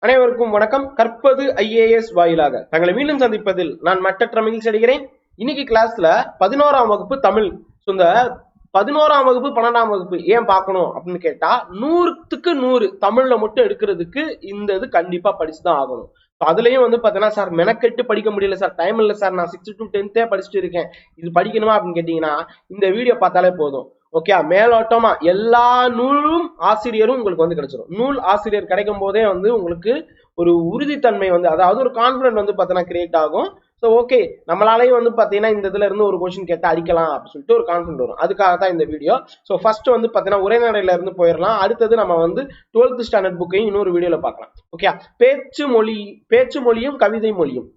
அனைவருக்கும் வணக்கம். கற்பது ஐஏஎஸ் வாயிலாக. தங்களை மீண்டும் சந்திப்பதில் நான் மட்டற்ற மகிழ்ச்சி அடைகிறேன். இன்னைக்கு கிளாஸ்ல பதினோராம் வகுப்பு தமிழ். இந்த பதினோராம் வகுப்பு பன்னெண்டாம் வகுப்பு ஏன் பார்க்கணும் அப்படின்னு கேட்டா நூறுத்துக்கு நூறு தமிழ்ல மட்டும் எடுக்கிறதுக்கு இந்த இது கண்டிப்பா படிச்சுதான் ஆகணும். அதுலயும் வந்து பாத்தீங்கன்னா சார் மெனக்கெட்டு படிக்க முடியல சார் டைம் இல்ல சார் நான் சிக்ஸ்த் டு டென்த்தே படிச்சுட்டு இருக்கேன். இது படிக்கணுமா அப்படின்னு கேட்டீங்கன்னா இந்த வீடியோ பார்த்தாலே போதும். ஓகே மேலோட்டமா எல்லா நூலும் ஆசிரியரும் உங்களுக்கு வந்து கிடைச்சிடும் நூல் ஆசிரியர் கிடைக்கும் போதே வந்து உங்களுக்கு ஒரு உறுதித்தன்மை வந்து அதாவது ஒரு கான்பிடன்ட் வந்து பார்த்தீங்கன்னா கிரியேட் ஆகும். ஸோ ஓகே நம்மளாலையும் வந்து பார்த்தீங்கன்னா இந்த இதுல இருந்து ஒரு கொஸ்டின் கேட்டு அடிக்கலாம் அப்படின்னு சொல்லிட்டு ஒரு கான்ஃபிடன்ட் வரும். அதுக்காக தான் இந்த வீடியோ ஸோ ஃபர்ஸ்ட் வந்து பார்த்தீங்கன்னா உரைநடையில இருந்து போயிடலாம். அடுத்தது நம்ம வந்து டுவெல்த் ஸ்டாண்டர்ட் புக்கையும் இன்னொரு வீடியோல பார்க்கலாம். ஓகே பேச்சு மொழி பேச்சு மொழியும் கவிதை மொழியும்.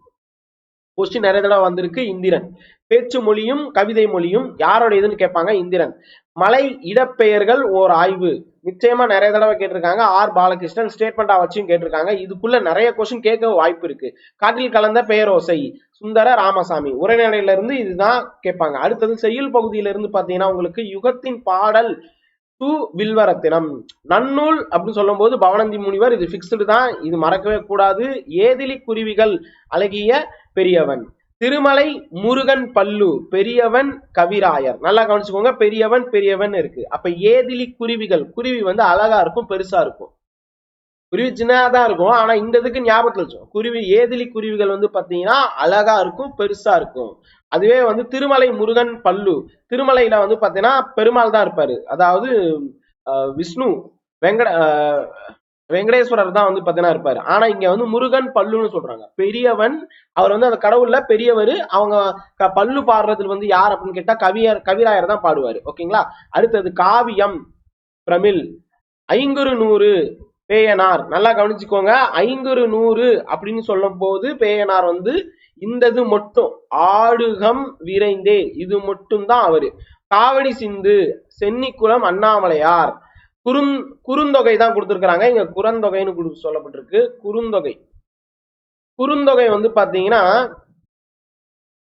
கொஸ்டின் நிறைய தடவை வந்திருக்கு. இந்திரன். பேச்சு மொழியும் கவிதை மொழியும் யாரோட இதுன்னு கேட்பாங்க இந்திரன். மலை இடப்பெயர்கள் ஓர் ஆய்வு. நிச்சயமா நிறைய தடவை கேட்டிருக்காங்க. ஆர். பாலகிருஷ்ணன் ஸ்டேட்மெண்டா வச்சும் கேட்டிருக்காங்க. இதுக்குள்ள நிறைய கொஸ்டின் கேட்க வாய்ப்பு இருக்கு. காட்டில் கலந்த பெயரோசை சுந்தர ராமசாமி. உரைநடையில இருந்து இதுதான் கேட்பாங்க. அடுத்தது செய்யுள் பகுதியில இருந்து பாத்தீங்கன்னா உங்களுக்கு யுகத்தின் பாடல் டு வில்வரத்தினம். நன்னூல் அப்படின்னு சொல்லும்போது பவனந்தி முனிவர் இது ஃபிக்ஸ்டு தான். இது மறக்கவே கூடாது. ஏதிலி குருவிகள் அழகிய பெரியவன். திருமலை முருகன் பல்லு பெரியவன் கவிராயர். நல்லா கவனிச்சுக்கோங்க பெரியவன் பெரியவன் இருக்கு. அப்ப ஏதிலி குருவிகள் குருவி வந்து அழகா இருக்கும் பெருசா இருக்கும். குருவி சின்னதா இருக்கும் ஆனா இந்த இதுக்கு ஞாபகத்துல வச்சோம் குருவி ஏதிலி குருவிகள் வந்து பாத்தீங்கன்னா அழகா இருக்கும் பெருசா இருக்கும். அதுவே வந்து திருமலை முருகன் பல்லு. திருமலையில வந்து பாத்தீங்கன்னா பெருமாள் தான் இருப்பாரு. அதாவது விஷ்ணு வெங்கட வெங்கடேஸ்வரர் தான் வந்து பாத்தீங்கன்னா இருப்பாரு. ஆனா இங்க வந்து முருகன் பல்லுன்னு சொல்றாங்க. பெரியவன் அவர் வந்து அந்த கடவுள்ல பெரியவர் அவங்க க- பல்லு பாடுறதுல வந்து யார் அப்படின்னு கேட்டா கவியர் கவிராயர் தான் பாடுவாரு. ஓகேங்களா? அடுத்தது காவியம் பிரமிழ் ஐங்குறு நூறு பேயனார். நல்லா கவனிச்சுக்கோங்க. ஐங்குறு நூறு அப்படின்னு சொல்லும் போது பேயனார் வந்து இந்தது மட்டும். ஆடுகம் விரைந்தே. இது மட்டும் தான் அவரு. காவடி சிந்து சென்னிக்குளம் அண்ணாமலையார். குறுந் குறுந்தொகை தான் கொடுத்துருக்குறாங்க. இங்க குறந்தொகைன்னு குடு- சொல்லப்பட்டிருக்கு. குறுந்தொகை. குறுந்தொகை வந்து பாத்தீங்கன்னா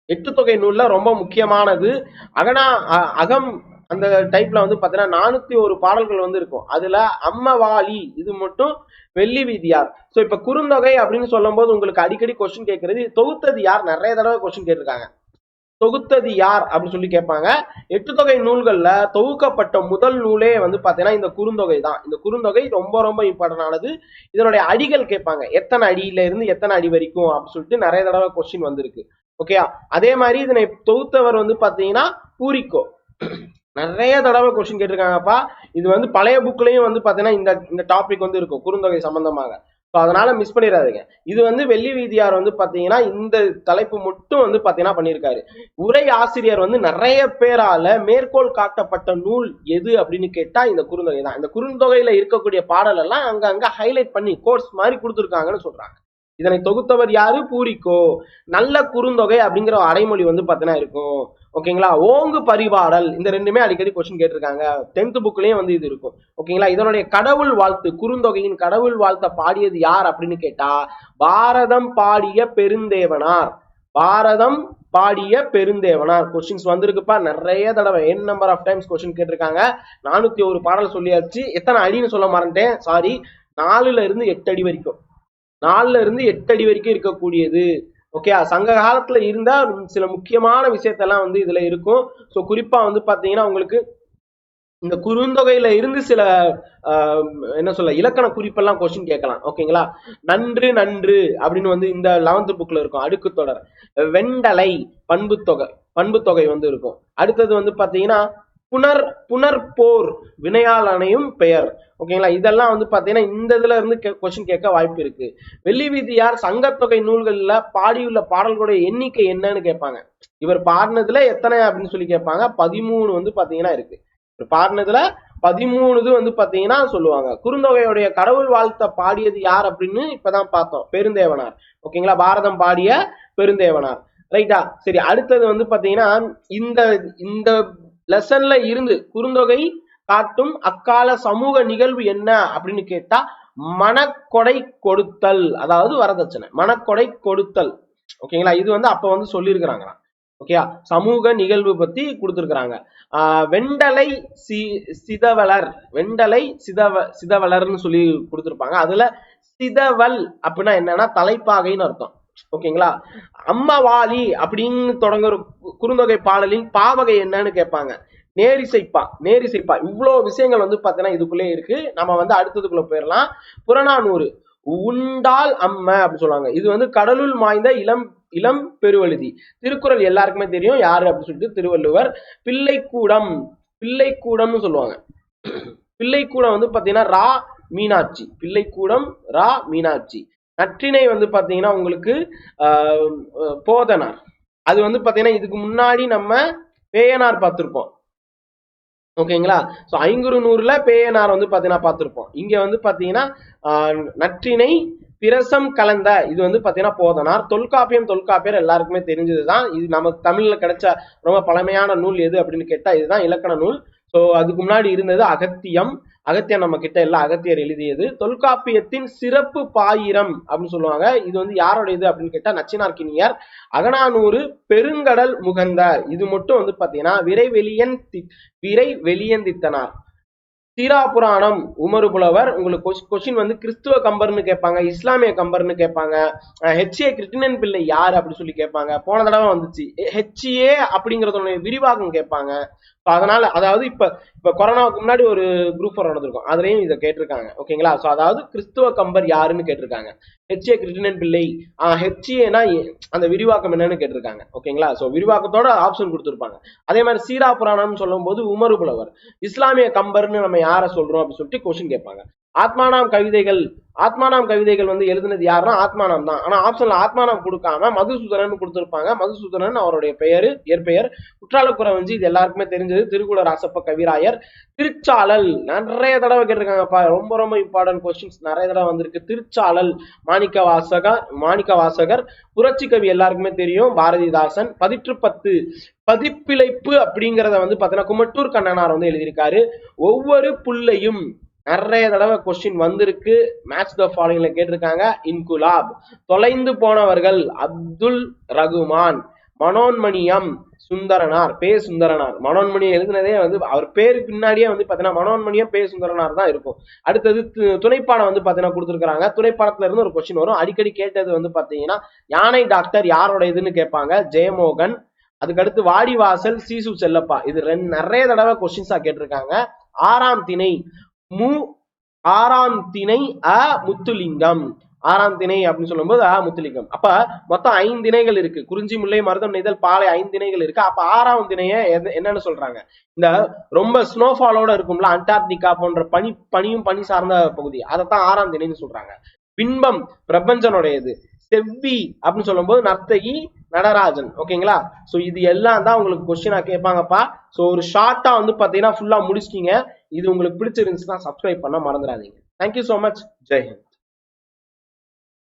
எட்டு தொகை நூல்ல ரொம்ப முக்கியமானது. அகனா அ- அகம் அந்த டைப்ல வந்து பாத்தீங்கன்னா நானூத்தி ஒரு பாடல்கள் வந்து இருக்கும். அதுல அம்மவாளி இது மட்டும் வெள்ளி வீதியார். சோ இப்ப குறுந்தொகை அப்படின்னு சொல்லும்போது உங்களுக்கு அடிக்கடி கொஸ்டின் கேட்கறது தொகுத்தது யார்? நிறைய தடவை கொஸ்டின் கேட்டிருக்காங்க. தொகுத்தது யார் அப்படின்னு சொல்லி கேட்பாங்க. எட்டு தொகை நூல்களில் தொகுக்கப்பட்ட முதல் நூலே வந்து பார்த்தீங்கன்னா இந்த குறுந்தொகை தான். இந்த குறுந்தொகை ரொம்ப ரொம்ப இம்பார்ட்டன் ஆனது. இதனுடைய அடிகள் கேட்பாங்க. எத்தனை அடியில இருந்து எத்தனை அடி வரைக்கும் அப்படின்னு சொல்லிட்டு நிறைய தடவை கொஸ்டின் வந்திருக்கு. ஓகேயா அதே மாதிரி இதனை தொகுத்தவர் வந்து பார்த்தீங்கன்னா பூரிக்கோ. நிறைய தடவை கொஸ்டின் கேட்டிருக்காங்கப்பா. இது வந்து பழைய புக்லையும் வந்து பார்த்தீங்கன்னா இந்த இந்த டாபிக் வந்து இருக்கும். குறுந்தொகை சம்பந்தமாக. ஸோ அதனால மிஸ் பண்ணிடாதீங்க. இது வந்து வெள்ளி வீதியார் வந்து பார்த்தீங்கன்னா இந்த தலைப்பு மட்டும் வந்து பார்த்தீங்கன்னா பண்ணியிருக்காரு உரை ஆசிரியர் வந்து நிறைய பேரால மேற்கோள் காட்டப்பட்ட நூல் எது அப்படின்னு கேட்டா இந்த குறுந்தொகை தான். இந்த குறுந்தொகையில இருக்கக்கூடிய பாடல் எல்லாம் அங்க அங்க ஹைலைட் பண்ணி கோர்ஸ் மாதிரி கொடுத்துருக்காங்கன்னு சொல்றாங்க. இதனை தொகுத்தவர் யாரு? பூரிக்கோ. நல்ல குறுந்தொகை அப்படிங்கிற ஒரு அடைமொழி வந்து பார்த்தீங்கன்னா இருக்கும். ஓகேங்களா ஓங்கு பரிபாடல் இந்த ரெண்டுமே அடிக்கடி கொஸ்டின் கேட்டிருக்காங்க. டென்த் புக்லயும் வந்து இது இருக்கும். ஓகேங்களா இதனுடைய கடவுள் வாழ்த்து குறுந்தொகையின் கடவுள் வாழ்த்த பாடியது யார் அப்படின்னு கேட்டா பாரதம் பாடிய பெருந்தேவனார். பாரதம் பாடிய பெருந்தேவனார். கொஸ்டின்ஸ் வந்திருக்குப்பா. நிறைய தடவை. என் நம்பர் ஆஃப் டைம்ஸ் கொஸ்டின் கேட்டிருக்காங்க. நானூத்தி ஒரு பாடல் சொல்லியாச்சு. எத்தனை அடின்னு சொல்ல மறந்துட்டேன். சாரி நாலுல இருந்து எட்டு அடி வரைக்கும். நாலுல இருந்து எட்டு அடி வரைக்கும் இருக்கக்கூடியது. ஓகே சங்க காலத்துல இருந்த சில முக்கியமான விஷயத்தெல்லாம் வந்து இதுல இருக்கும். ஸோ குறிப்பா வந்து பாத்தீங்கன்னா உங்களுக்கு இந்த குறுந்தொகையில இருந்து சில என்ன சொல்ல இலக்கண குறிப்பெல்லாம் கொஸ்டின் கேட்கலாம். ஓகேங்களா நன்று நன்று அப்படின்னு வந்து இந்த லெவன்த் புக்ல இருக்கும். அடுக்கு தொடர். வெண்டலை பண்பு தொகை பண்பு தொகை வந்து இருக்கும். அடுத்தது வந்து பாத்தீங்கன்னா புனர் புனர்போர் வினையாளனையும் பெயர். ஓகேங்களா இதெல்லாம் வந்து பார்த்தீங்கன்னா இந்த இதுல இருந்து கொஸ்டின் கேட்க வாய்ப்பு இருக்கு. வெள்ளி வீதியார் சங்கத்தொகை நூல்களில் பாடியுள்ள பாடல்களுடைய எண்ணிக்கை என்னன்னு கேட்பாங்க. இவர் பாடினதுல எத்தனை அப்படின்னு சொல்லி கேட்பாங்க. பதிமூணு வந்து பார்த்தீங்கன்னா இருக்கு. இவர் பாடினதுல பதிமூணு இது வந்து பார்த்தீங்கன்னா சொல்லுவாங்க. குறுந்தொகையுடைய கடவுள் வாழ்த்த பாடியது யார் அப்படின்னு இப்பதான் பார்த்தோம். பெருந்தேவனார். ஓகேங்களா பாரதம் பாடிய பெருந்தேவனார். ரைட்டா சரி அடுத்தது வந்து பார்த்தீங்கன்னா இந்த இந்த லெசன்ல இருந்து குறுந்தொகை காட்டும் அக்கால சமூக நிகழ்வு என்ன அப்படின்னு கேட்டா மனக்கொடை கொடுத்தல். அதாவது வரதட்சணை. மனக்கொடை கொடுத்தல். ஓகேங்களா இது வந்து அப்ப வந்து சொல்லியிருக்கிறாங்க ஓகேயா சமூக நிகழ்வு பத்தி கொடுத்துருக்குறாங்க. வெண்டலை சி சிதவலர் வெண்டலை சிதவ சிதவலர்னு சொல்லி கொடுத்துருப்பாங்க. அதுல சிதவல் அப்படின்னா என்னன்னா தலைப்பாகைன்னு அர்த்தம். ஓகேங்களா? அம்மவாலி அப்படின்னு தொடங்குற குறுந்தொகை பாடலின் பாவகை என்னன்னு கேட்பாங்க. நேரிசைப்பா நேரிசைப்பா. இவ்வளோ விஷயங்கள் வந்து பார்த்தீங்கன்னா இதுக்குள்ளே இருக்கு. நம்ம வந்து அடுத்ததுக்குள்ள போயிடலாம் புறநானூறு உண்டால் அம்ம அப்படின்னு சொல்லுவாங்க. இது வந்து கடலுள் மாய்ந்த இளம் இளம் பெருவழுதி. திருக்குறள் எல்லாருக்குமே தெரியும். யாரு அப்படின்னு சொல்லிட்டு திருவள்ளுவர். பிள்ளைக்கூடம் பிள்ளைக்கூடம்னு சொல்லுவாங்க. பிள்ளைக்கூடம் வந்து பாத்தீங்கன்னா ரா மீனாட்சி. பிள்ளைக்கூடம் ரா மீனாட்சி. நற்றிணை வந்து பார்த்தீங்கன்னா உங்களுக்கு போதனார். அது வந்து பார்த்தீங்கன்னா இதுக்கு முன்னாடி நம்ம பேயனார் பார்த்துருப்போம் ஓகேங்களா? ஸோ ஐங்குறு நூறுல பேயனார் வந்து பார்த்தீங்கன்னா பார்த்துருப்போம் இங்கே வந்து பார்த்தீங்கன்னா நற்றினை நற்றிணை பிரசம் கலந்த இது வந்து பார்த்தீங்கன்னா போதனார். தொல்காப்பியம் தொல்காப்பியர் எல்லாருக்குமே தெரிஞ்சது தான் இது நம்ம தமிழில் கிடைச்ச ரொம்ப பழமையான நூல் எது அப்படின்னு கேட்டால் இதுதான் இலக்கண நூல். ஸோ அதுக்கு முன்னாடி இருந்தது அகத்தியம். அகத்தியர் நம்ம கிட்ட எல்லாம் அகத்தியர் எழுதியது தொல்காப்பியத்தின் சிறப்பு பாயிரம் அப்படின்னு சொல்லுவாங்க. இது வந்து யாரோட இது அப்படின்னு கேட்டா நச்சினார்க்கினியர். அகனானூறு பெருங்கடல் முகந்த இது மட்டும் வந்து பாத்தீங்கன்னா விரைவெளியன் தி- விரை வெளியந்தித்தனார் சீரா புராணம் உமரு புலவர் உங்களுக்கு கொஸ்டின் வந்து கிறிஸ்துவ கம்பர்னு கேட்பாங்க இஸ்லாமிய கம்பர்னு கேட்பாங்க ஹெச்ஏ கிருட்டிணன் பிள்ளை யார் அப்படின்னு சொல்லி கேட்பாங்க. போன தடவை வந்துச்சு. ஹெச்ஏ அப்படிங்கறதோட விரிவாக்கம் கேட்பாங்க. ஸோ அதனால அதாவது இப்போ இப்போ கொரோனாவுக்கு முன்னாடி ஒரு குரூப் ஃபோர் நடந்திருக்கும். அதுலேயும் இதை கேட்டிருக்காங்க. ஓகேங்களா ஸோ அதாவது கிறிஸ்துவ கம்பர் யாருன்னு கேட்டிருக்காங்க. ஹெச்ஏ கிருட்டிணன் பிள்ளை. ஹெச்ஏனா அந்த விரிவாக்கம் என்னன்னு கேட்டிருக்காங்க. ஓகேங்களா ஸோ விரிவாக்கத்தோட ஆப்ஷன் கொடுத்துருப்பாங்க. அதே மாதிரி சீரா புராணம்னு சொல்லும்போது உமரு புலவர் இஸ்லாமிய கம்பர்னு நம்ம யாரை சொல்றோம் அப்படின்னு சொல்லிட்டு கொஸ்டின் கேட்பாங்க. ஆத்மானாம் கவிதைகள் ஆத்மானாம் கவிதைகள் வந்து எழுதுனது யாருன்னா ஆத்மானாம் தான். ஆனா ஆப்ஷன்ல ஆத்மானாம் கொடுக்காம மதுசூதனன் கொடுத்திருப்பாங்க. மதுசூதனன் அவருடைய பெயர் இயற்பெயர் குற்றாலக்குறவஞ்சி. இது எல்லாருக்குமே தெரிஞ்சது. திருக்குள ராசப்ப கவிராயர். திருச்சாளல் நிறைய தடவை கேட்டிருக்காங்கப்பா. ரொம்ப ரொம்ப இம்பார்ட்டன்ட் கொஸ்டின்ஸ் நிறைய தடவை வந்திருக்கு. திருச்சாளல் மாணிக்க வாசகர் மாணிக்க வாசகர் புரட்சி கவி எல்லாருக்குமே தெரியும். பாரதிதாசன். பதிற்று பத்து பதிப்பிழைப்பு அப்படிங்கிறத வந்து பார்த்தீங்கன்னா குமட்டூர் கண்ணனார் வந்து எழுதியிருக்காரு. ஒவ்வொரு புள்ளையும் நிறைய தடவை கொஸ்டின் வந்திருக்கு. மேட்ச் த ஃபாலோயிங்ல கேட்டிருக்காங்க. இன்குலாப் தொலைந்து போனவர்கள் அப்துல் ரகுமான் மனோன்மணியம் சுந்தரனார் பே சுந்தரனார். மனோன்மணியம் எழுதினதே வந்து அவர் பேருக்கு பின்னாடியே வந்து பார்த்தீங்கன்னா மனோன்மணியம் பே சுந்தரனார் தான் இருக்கும். அடுத்தது து- துணைப்பாடம் வந்து பார்த்தீங்கன்னா கொடுத்துருக்காங்க துணைப்பாடத்துல இருந்து ஒரு கொஸ்டின் வரும். அடிக்கடி கேட்டது வந்து பார்த்தீங்கன்னா யானை டாக்டர் யாரோட இதுன்னு கேட்பாங்க? ஜெயமோகன். அதுக்கடுத்து வாடிவாசல் சீசு செல்லப்பா. இது ரெண்டு நிறைய தடவை கொஸ்டின்ஸா கேட்டிருக்காங்க. ஆறாம் திணை. மு ஆறாம் திணை அ முத்துலிங்கம். ஆறாம் திணை அப்படின்னு சொல்லும்போது அ முத்துலிங்கம். அப்ப மொத்தம் ஐந்து திணைகள் இருக்கு. குறிஞ்சி முல்லை மருதம் நெய்தல் பாலை ஐந்து திணைகள் இருக்கு. அப்ப ஆறாம் திணைய என்னன்னு சொல்றாங்க. இந்த ரொம்ப ஸ்னோஃபாலோட இருக்கும்ல அண்டார்டிகா போன்ற பனி பனியும் பனி சார்ந்த பகுதி. அதைத்தான் ஆறாம் திணைன்னு சொல்றாங்க. பின்பம் பிரபஞ்சனுடையது. செவ்வி அப்படின்னு சொல்லும்போது நர்த்தகி நடராஜன். ஓகேங்களா? சோ இது எல்லாம் தான் உங்களுக்கு கொஸ்டினா கேட்பாங்கப்பா. சோ ஒரு ஷார்ட்டா வந்து பாத்தீங்கன்னா ஃபுல்லா முடிச்சிட்டீங்க. இது உங்களுக்கு பிடிச்சிருந்துச்சுன்னா சப்ஸ்கிரைப் பண்ண மறந்துடாதீங்க. Thank you so much Jai Hind